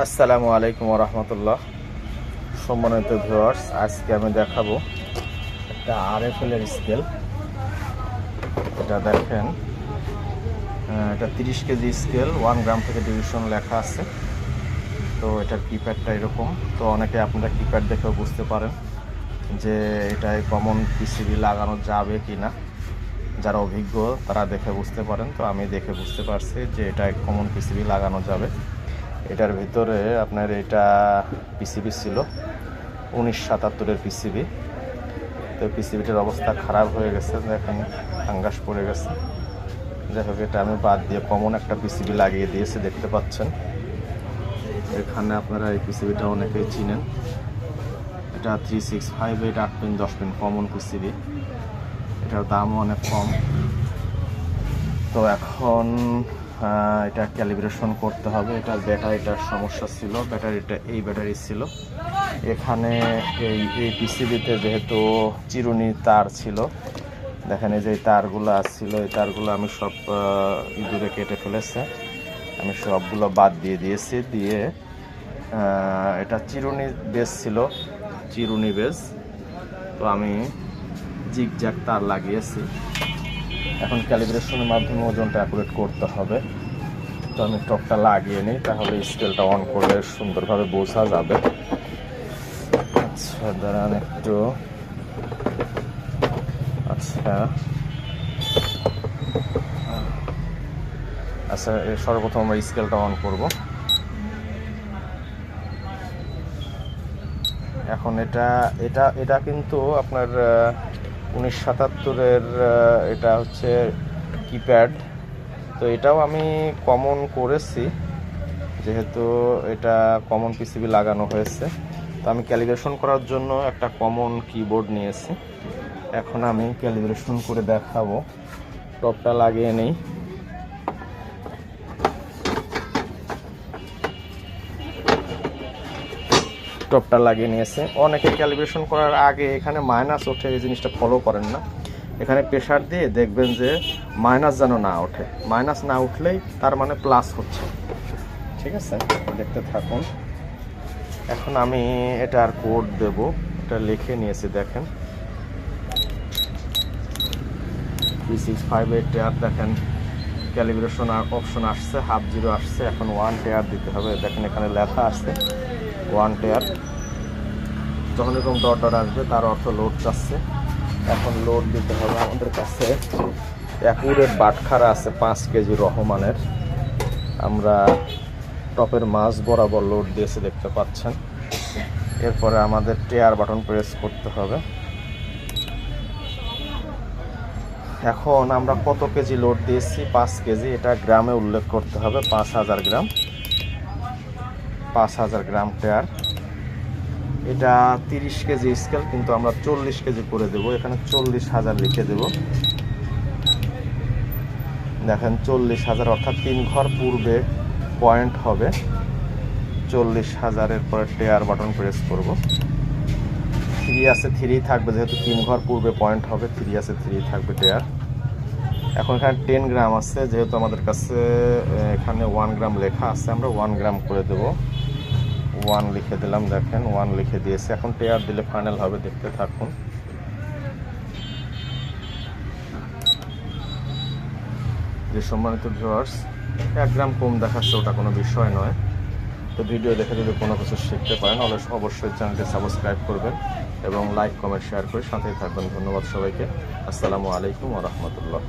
আসসালামু আলাইকুম রহমতুল্লাহ সম্মানিত ভিউয়ার্স আজকে আমি দেখাবো একটা আর এফ এর স্কেল এটা দেখেন এটা তিরিশ কেজি স্কেল ওয়ান গ্রাম থেকে ডিভিশন লেখা আছে। তো এটার কিপ্যাডটা এরকম। তো অনেকে আপনারা কিপ্যাড দেখেও বুঝতে পারেন যে এটায় কমন পিসিবি লাগানো যাবে কি না যারা অভিজ্ঞ, তারা দেখে বুঝতে পারেন। তো আমি দেখে বুঝতে পারছি যে এটায় কমন পিসিবি লাগানো যাবে। এটার ভিতরে আপনার এটা পিসিবি ছিল, উনিশ সাতাত্তরের পিসিবি তো পিসিবিটার অবস্থা খারাপ হয়ে গেছে, দেখেন ফাঙ্গাস পড়ে গেছে। যাই হোক, এটা আমি বাদ দিয়ে কমন একটা পিসিবি লাগিয়ে দিয়েছি, দেখতে পাচ্ছেন। এখানে আপনারা এই পিসিবিটা অনেকেই চিনেন। এটা থ্রি সিক্স ফাইভ এইট আট পিন দশ পিন কমন পিসিবি এটার দামও অনেক কম। তো এখন এটা ক্যালিব্রেশন করতে হবে। এটার ব্যাটারিটার সমস্যা ছিল, ব্যাটারিটা, এই ব্যাটারি ছিল। এখানে এই এই পিসিবিতে যেহেতু চিরুনি তার ছিল, দেখেন এই যে তারগুলো আসছিল, এই তারগুলো আমি সব ইঁদুরে কেটে ফেলেছে। আমি সবগুলো বাদ দিয়ে দিয়েছি, দিয়ে এটা চিরুনি বেস ছিল, চিরুনি বেস তো আমি জিগজ্যাগ তার লাগিয়েছি। এখন ক্যালিব্রেশনের মাধ্যমে ওজনটা অ্যাকুরেট করতে হবে। তো আমি টপটা লাগিয়ে নিই, তাহলে স্কেলটা অন করলে সুন্দরভাবে বোঝা যাবে। আচ্ছা দাঁড়ান একটু। আচ্ছা। আচ্ছা সর্বপ্রথম আমরা স্কেলটা অন করব। এখন এটা এটা এটা কিন্তু আপনার উনিশ সাতাত্তরের এটা হচ্ছে কিপ্যাড তো এটাও আমি কমন করেছি, যেহেতু এটা কমন পিসিবি লাগানো হয়েছে। তো আমি ক্যালিব্রেশন করার জন্য একটা কমন কিবোর্ড নিয়েছি। এখন আমি ক্যালিব্রেশন করে দেখাবো। টপটা লাগিয়ে নেই। টপটা লাগিয়ে নিয়েছে। অনেকে ক্যালিব্রেশন করার আগে এখানে মাইনাস ওঠে, এই জিনিসটা ফলো করেন না। এখানে প্রেশার দিয়ে দেখবেন যে মাইনাস যেন না ওঠে। মাইনাস না উঠলেই তার মানে প্লাস হচ্ছে। ঠিক আছে? দেখতে থাকুন। এখন আমি এটার কোড দেব। এটা লিখে নিয়েছি, দেখেন। Three six five eight tare দেখেন। ক্যালিব্রেশন অপশন আসছে হাফ জিরো আসছে। এখন ওয়ান টেয়ার দিতে হবে। দেখেন এখানে লেখা আছে। ওয়ান টেয়ার যখন এরকম ডট ডট আসবে, তার অর্থ লোড চাচ্ছে এখন লোড দিতে হবে আমাদের কাছে। অ্যাকুরেট বাটখারা আছে পাঁচ কেজি রহমানের। আমরা টপের মাছ বরাবর লোড দিয়েছে, দেখতে পাচ্ছেন। এরপরে আমাদের টেয়ার বাটন প্রেস করতে হবে। এখন আমরা কত কেজি লোড দিয়েছি? পাঁচ কেজি। এটা গ্রামে উল্লেখ করতে হবে, পাঁচ হাজার গ্রাম। পাঁচ হাজার গ্রাম টেয়ার এটা তিরিশ কেজি স্কেল কিন্তু আমরা চল্লিশ কেজি করে দেব। এখানে চল্লিশ হাজার লিখে দেব। দেখেন, চল্লিশ হাজার, অর্থাৎ তিন ঘর পূর্বে পয়েন্ট হবে। চল্লিশ হাজারের পরে টেয়ার বাটন প্রেস করব। থ্রি আছে থ্রি থাকবে, যেহেতু তিন ঘর পূর্বে পয়েন্ট হবে থ্রি আছে থ্রি থাকবে টেয়ার এখন এখানে টেন গ্রাম আছে, যেহেতু আমাদের কাছে, এখানে ওয়ান গ্রাম লেখা আছে, আমরা ওয়ান গ্রাম করে দেব। ওয়ান লিখে দিলাম, দেখেন ওয়ান লিখে দিয়েছে। এখন টেয়ার দিলে ফাইনাল হবে, দেখতে থাকুন। যে সম্মানিত ভিউয়ার্স এক গ্রাম কম দেখাচ্ছে, ওটা কোনো বিষয় নয়। তো ভিডিও দেখে যদি কোনো কিছু শিখতে পারেন অবশ্যই অবশ্যই চ্যানেলটি সাবস্ক্রাইব করবেন এবং লাইক কমেন্ট শেয়ার করে সাথেই থাকবেন। ধন্যবাদ সবাইকে। আসসালামু আলাইকুম রহমতুল্লাহ।